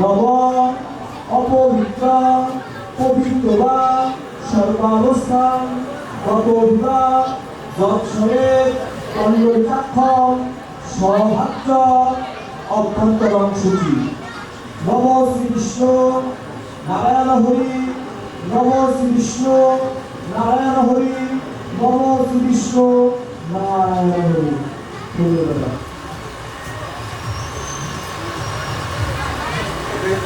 নব অপবিত্র, পবিত্র বা সর্বাবস্থান গতবিদা যৎসরে কণ্ডাক্ষম সভাজ্য অভ্যন্তরং সূচি। নম শ্রী বিষ্ণু, নারায়ণ হরি, নম শ্রী বিষ্ণু, নারায়ণ হরি, নম শ্রী বিষ্ণু, নারায়ণ হরি। ধন্যবাদ।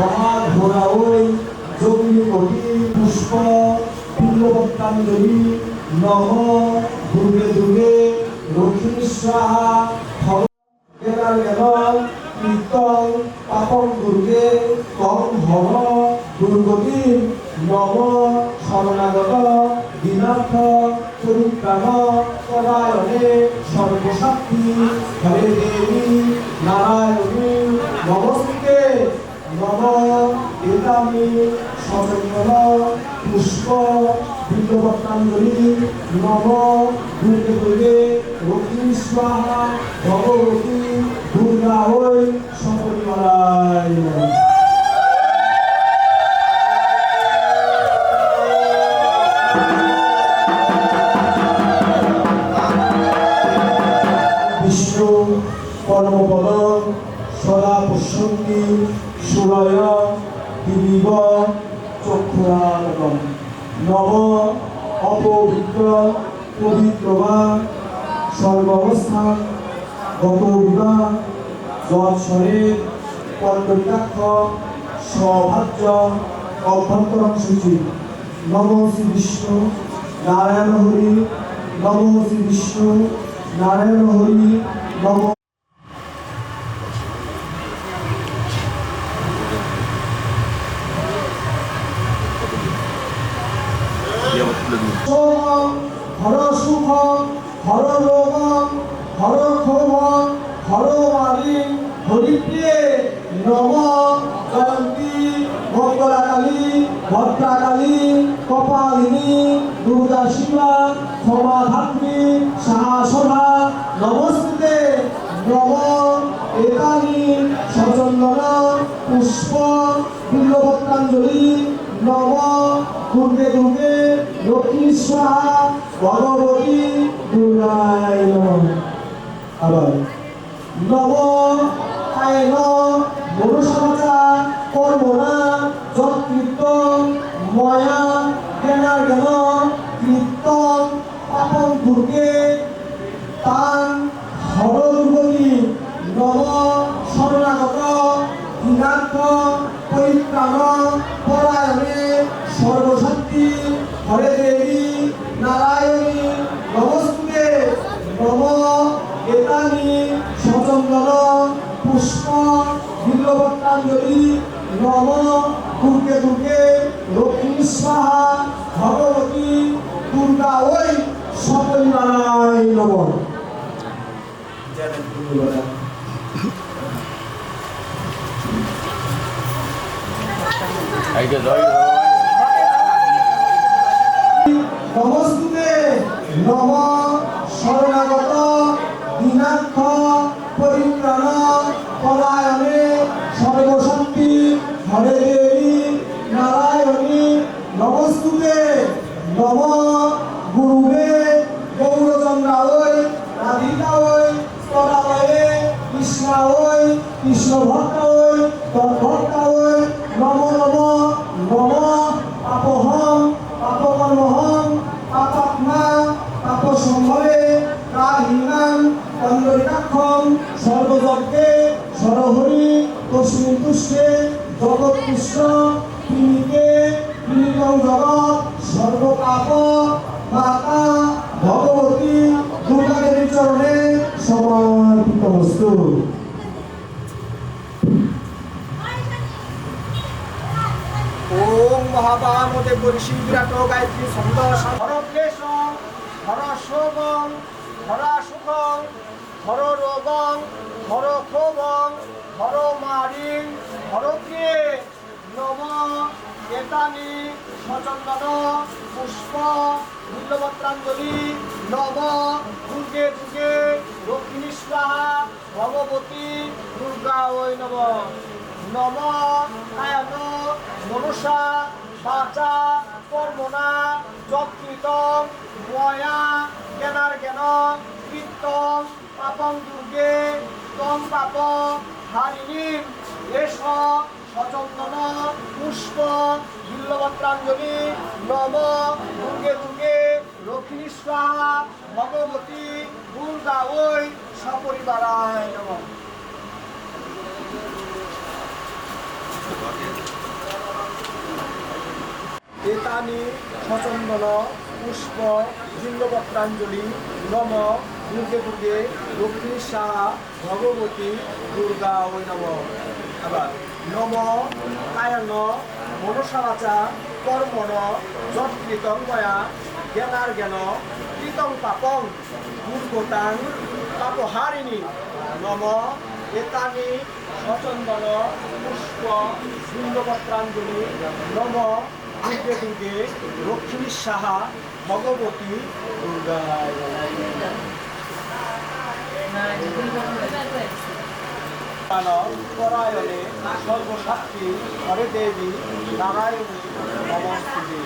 দক্ষযজ্ঞ বিনাশিনৈ মহাঘোরাঐ যোগিনী পুষ্প বিল্লবত্তাঞ্জলি নম দুর্গে দুর্গে লক্ষ্মী ভগ গেলাল গেলাল কীর্তন, পাপন দুর্গে কম হর দুর্গতি নম শরণাগত দীনার্থ, চরিত্রাণ, পরায়ণে সর্বশক্তি হরে দেবী, নারায়ণী নমস্তে নম এতামি সচন্দন পুষ্প বিদ্যবত্তাঞ্জলি নম দুর্গে দুর্গে লক্ষ্মী স্বাহা ভগবতী দুর্গা সপরিবারায় নমঃ। সুখং, হর রোগং হর ক্ষোভং, হর মালিং হরিপ্রিয়ে নম জয়ন্তী মঙ্গলাকালী ভদ্রাকালী কপালিনী, দুর্গা শিবা ক্ষমা ধাত্রী সাহসভা, নমস্তে, নম, এতানি, সচন্দন, পুষ্প বিল্লবত্তাঞ্জলি নম দুর্গে দুর্গে লক্ষ্মী স্বাহা, ভগবতী দুর্গায় নম আবার নব আয়ন মনুসমাচার কর্মনা যৎকীর্তন ময়া জ্ঞানার জ্ঞান কীর্তন পাপন দুর্গে, তান, হরদুর্গতি, নব, শরণাগত দিনার্থ পরিত্রাণ। হরে দেবী নারায়ণী নমস্তে নম এতানি সচন্দন, পুষ্প বিল্লবত্তাঞ্জলি নম দুর্গে দুর্গে লক্ষ্মী স্বাহা, ভগবতী দুর্গা ওই সপরিবারায় নম। ধন্যবাদ এইটা জয় নমস্তুতে নম শরণাগত দীনার্থ পরিত্রাণ পলায়নে সর্বশক্তি হরে দেবী নারায়ণী। নমস্তুতে নম হর প্রিয়ে নম এতানি সচন্দন পুষ্প মূল্যবত্রাঞ্জলি নম দুর্গে দুর্গে দক্ষিণী স্বাহা ভগবতী দুর্গা ওই নম। নম আয়ন মনুষা বাচা কর্মণা যৎকৃতং ময়া জ্ঞানার জ্ঞান কীর্তন পাপং দুর্গে তম পাপ হারিণী সচন্দন, পুষ্প বিল্লবত্রাঞ্জলি নম, দুর্গে দুর্গে, লক্ষ্মী ভগবতী দুর্গা ওই সপরিবারায় এতানি সচন্দন, পুষ্প লক্ষ্মী সাহা ভগবতী দুর্গা ওই নম। আবার নম কায়ন মনসাবাচা, কর্মণ, যৎকৃতং ময়া জ্ঞানার জ্ঞান কৃতং পাপং, দুর্গতাং পাপহারিণী। নম, এতানি, সচন্দন, পুষ্প জিন্দপত্রাঞ্জলি নম দুর্গে দুর্গে লক্ষ্মী সাহা ভগবতী দুর্গা পরায়ণে সর্বশক্তি হরে দেবী নারায়ণী নমস্তুতি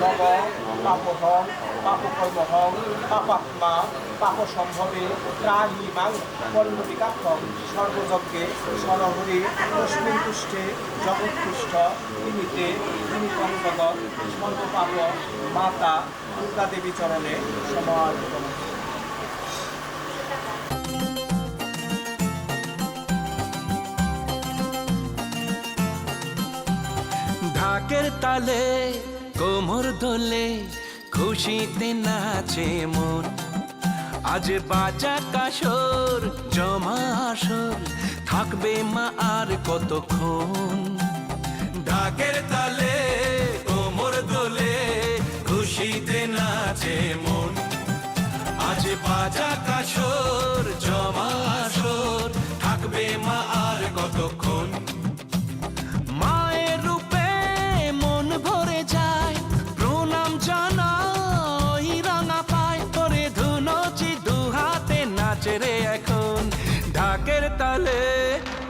নম পাপহং পাপকর্মহং পাপাত্মা পাপসম্ভবে ত্রাহি মাং পল্লবিকাক্ষম সর্বযজ্ঞে সরহরি তস্মিন তুষ্টে জগৎপুষ্ট ইনিতে তিনি জগৎ সর্বপাপ মাতা দুর্গা দেবী চরণে সমর্পিত ঢাকের তালে, কোমর দোলে খুশিতে নাচে মন। আজ বাজা কাসর জমা আসর, থাকবে মা আর কতক্ষণ? ঢাকের তালে, কোমর দোলে খুশিতে নাচে মন। আজ বাজা কাসর জমা নাচে রে এখন ঢাকের তালে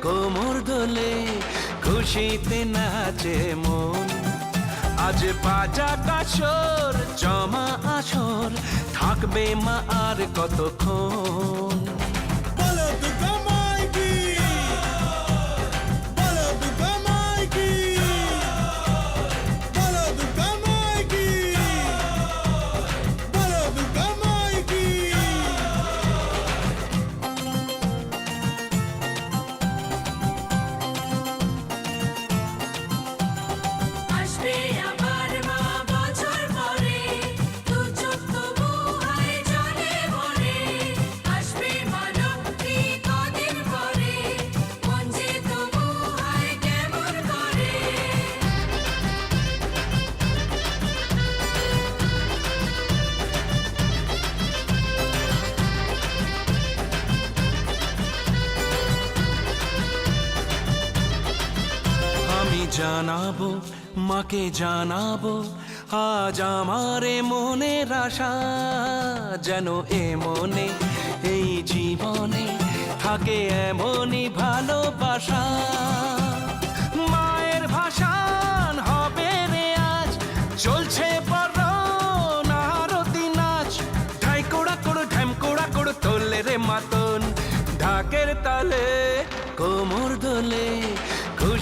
কোমর দোলে খুশিতে নাচে মন। আজ বাজা কাছর জমা আসর, থাকবে মা আর কতক্ষণ? জানাব, মাকে জানাব, আজ আমারে মনের আশা যেন এ মনে, এই জীবনে থাকে এমনই ভালোবাসা। মায়ের ভাষান হবে রে আজ, চলছে নারতি নাচ। ঢাই কোড়া কোড়, ঢ্যাম কোড়া, তোলে রে মাতন, ঢাকের তালে।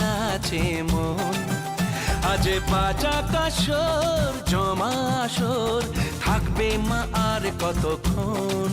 নাচে মন। আজ বাজা কাসর জমা আসর থাকবে মা আর কতক্ষণ?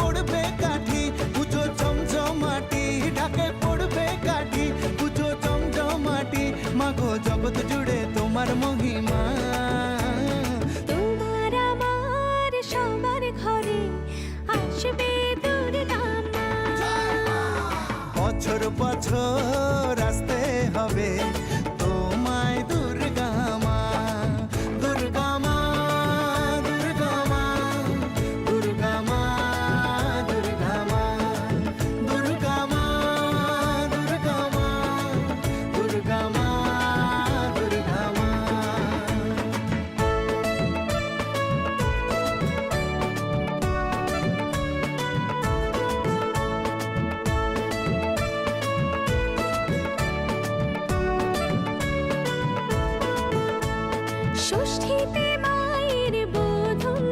বছর ষষ্ঠীতে মায়ের বোধন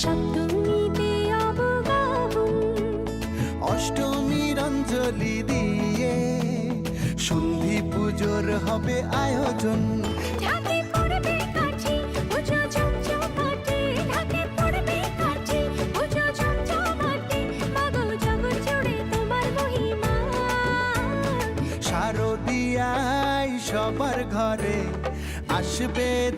সপ্তমীতে অবগাহন। অষ্টমীর অঞ্জলি দিয়ে সন্ধি পুজোর হবে আয়োজন। আসবে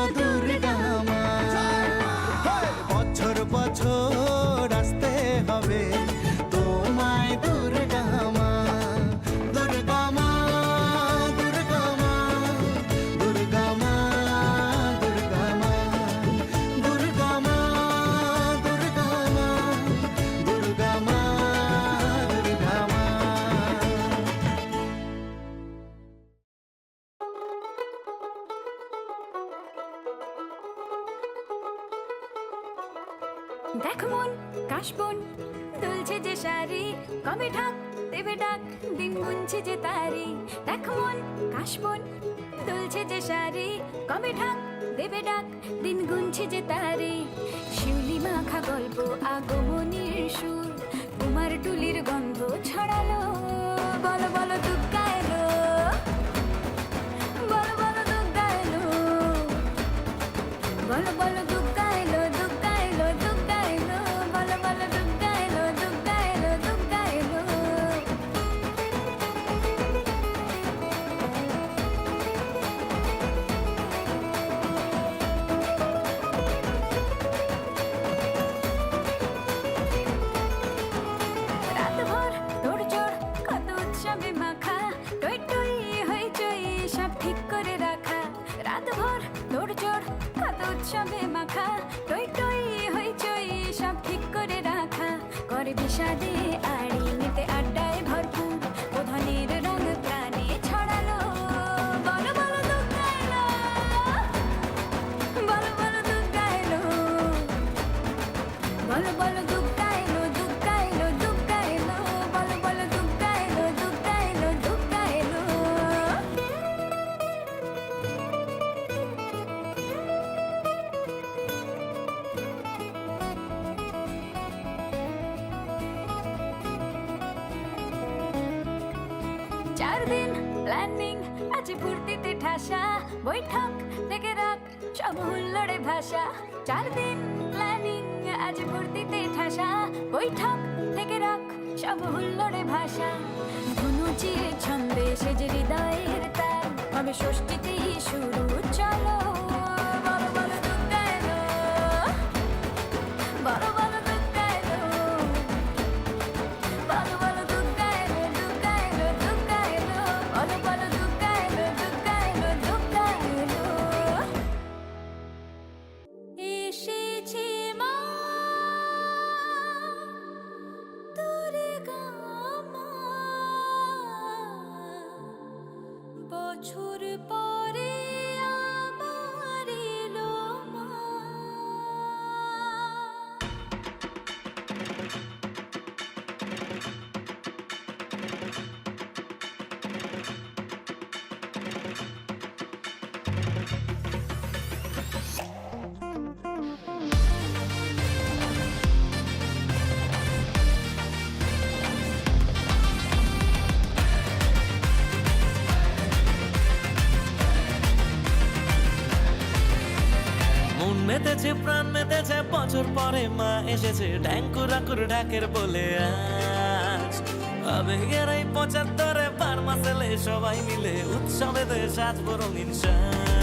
আখমন কাশবন, দুলছে যে শাড়ি, কবে ঢাক দেবে ডাক, দিন গুনছে যে তারি। দেখমন কাশবন, দুলছে যে শাড়ি, কবে ঢাক দেবে ডাক, দিন গুনছে যে তারি। শিউলি মাখা গল্প আগমনীর সুর কুমার টুলির গন্ধ ছড়ালো। বলো বলো, দুঃখ Shadi. চার দিন প্ল্যানিং আছে ফুর্তিতে ঠাসা, বৈঠক থেকে রাত সমহুল্লোড়ে ভাষা চার দিন প্ল্যানিং আজ ফুর্তিতে ঠাসা, বৈঠক থেকে রাখ সমহুল্লোড়ে ভাষা ধনুচিয়ে ছন্দে সেজে হৃদয়ের তার হবে ষষ্ঠীতেই শুরু, চলো। বছর পর বছর পরে মা এসেছে ড্যাঙ্কুর আকুর ঢাকের বলে আজ। আবেগের এই পঁচাত্তরে বার্মা ছেলে সবাই মিলে উৎসবে দেশ আজ বরং ইনসান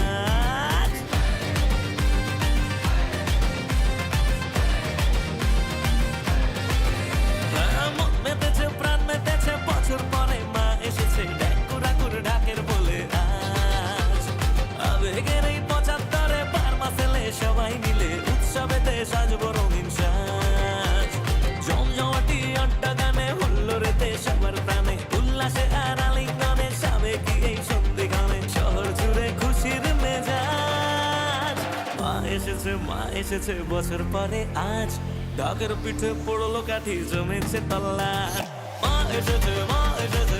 বছর পরে আজ ডগের পিঠে পড়ল কাঠি জমেছে তল্লা মা এসেছে মা এসেছে।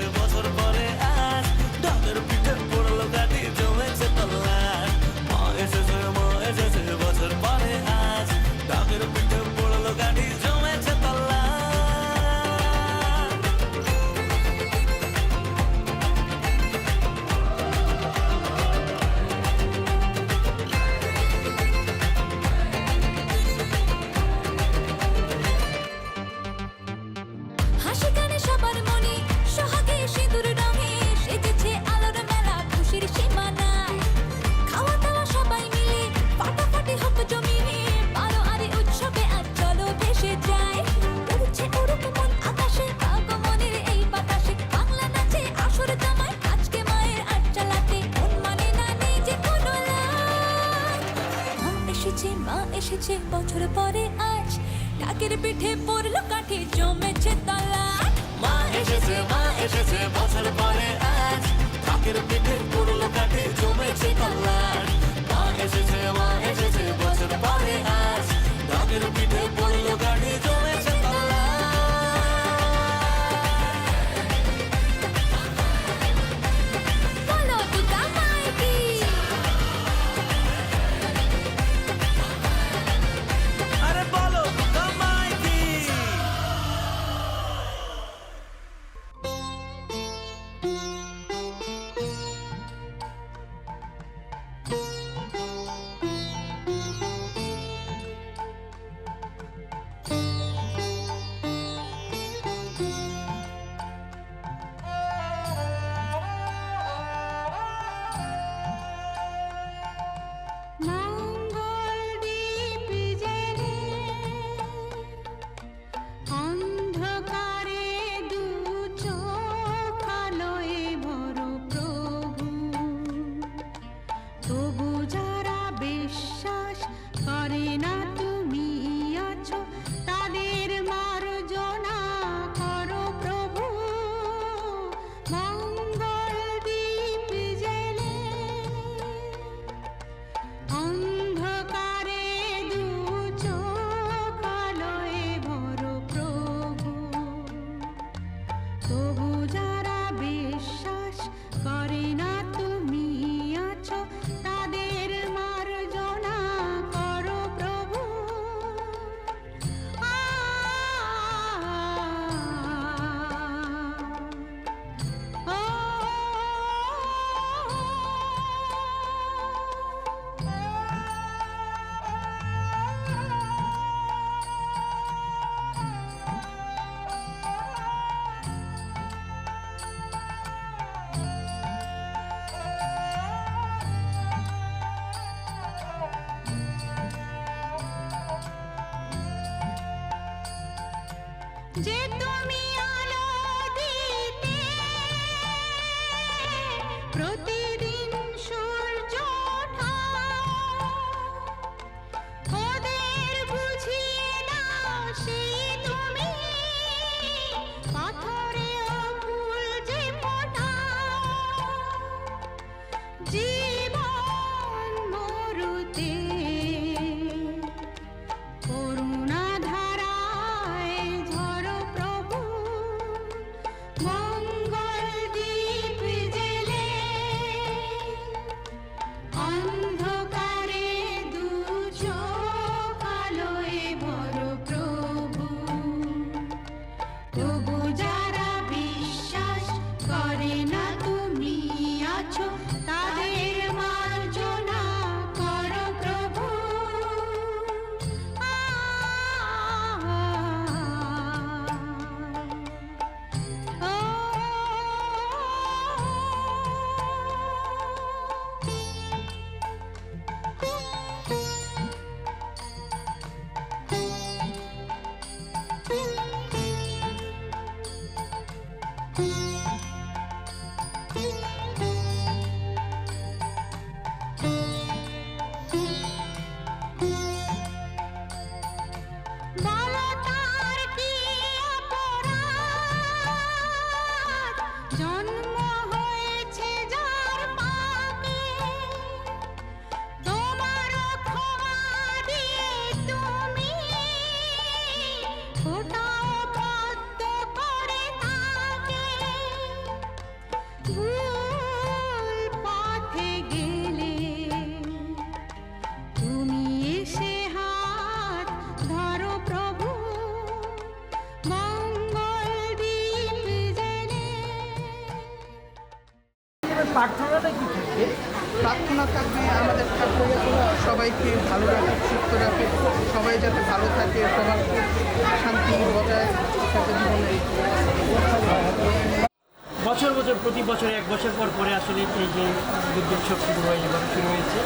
বছর পর পরে আসলে এই যে দুর্গোৎসব শুরু হয়ে এবার শুরু হয়েছে।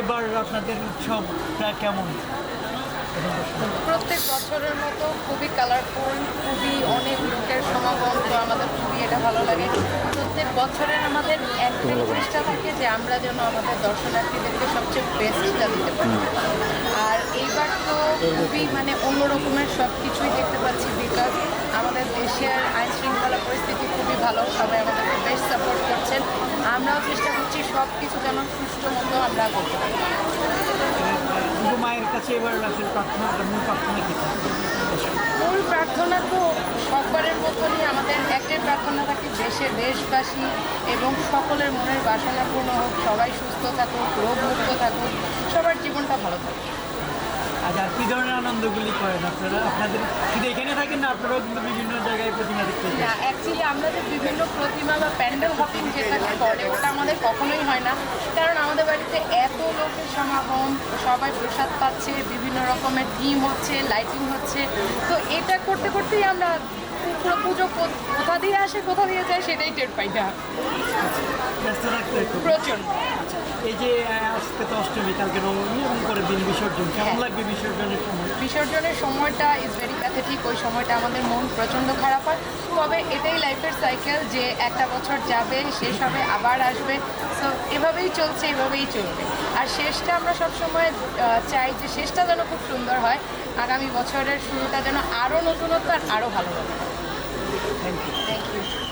এবার আপনাদের উৎসবটা কেমন? প্রত্যেক বছরের মতো খুবই কালারফুল খুবই অনেক লোকের সমাগম, তো আমাদের খুবই এটা ভালো লাগে। প্রত্যেক বছরের আমাদের একটাই চেষ্টা থাকে যে আমরা যেন আমাদের দর্শনার্থীদেরকে সবচেয়ে বেস্টটা দিতে পারি। আর এইবার তো খুবই মানে অন্য রকমের সব কিছুই দেখতে পাচ্ছি বিকজ আমাদের দেশের আইন শৃঙ্খলা পরিস্থিতি খুবই ভালো সবাই আমাদেরকে বেশ সাপোর্ট করছেন। আমরাও চেষ্টা করছি সব কিছু যেন সুষ্ঠু মতো আমরা করতে পারি। মায়ের কাছে এবার আসলে প্রার্থনা মূল প্রার্থনা কি? মূল প্রার্থনা তো সববারের মতনই আমাদের একটাই প্রার্থনা থাকে দেশে দেশবাসী এবং সকলের মনের বাসনা পূর্ণ হোক সবাই সুস্থ থাকুক রোগমুক্ত থাকুক সবার জীবনটা ভালো থাকুক। আচ্ছা আর কী ধরনের আনন্দগুলি করেন আপনারা? আপনাদের শুধু এখানে থাকেন না আপনারাও কিন্তু বিভিন্ন জায়গায় প্রতিমা দেখতে? না অ্যাকচুয়ালি আমরা যে বিভিন্ন প্রতিমা বা প্যান্ডেল হপিং যেটা করে ওটা আমাদের কখনোই হয় না। কারণ আমাদের বাড়িতে এত লোকের সমাগম সবাই প্রসাদ পাচ্ছে বিভিন্ন রকমের থিম হচ্ছে লাইটিং হচ্ছে। তো এটা করতে করতেই আমরা পুরো পুজো কোথা দিয়ে আসে কোথা দিয়ে যায় সেটাই টের পাই না। প্রচণ্ড এই যে আজকে তো অষ্টমী কালকে নবমী এবং পরের দিন বিসর্জন। কেমন হ্যাঁ। লাগবে বিসর্জনের সময়? বিসর্জনের সময়টা ইজ ভেরি প্যাথেটিক ওই সময়টা আমাদের মন প্রচণ্ড খারাপ হয়। তবে এটাই লাইফের সাইকেল যে একটা বছর যাবে শেষ হবে আবার আসবে। সো এভাবেই চলছে এভাবেই চলবে। আর শেষটা আমরা সবসময় আহ, চাই যে শেষটা যেন খুব সুন্দর হয়। আগামী বছরের শুরুটা যেন আরও নতুনত্ব আর আরও ভালো হবে। Thank you thank you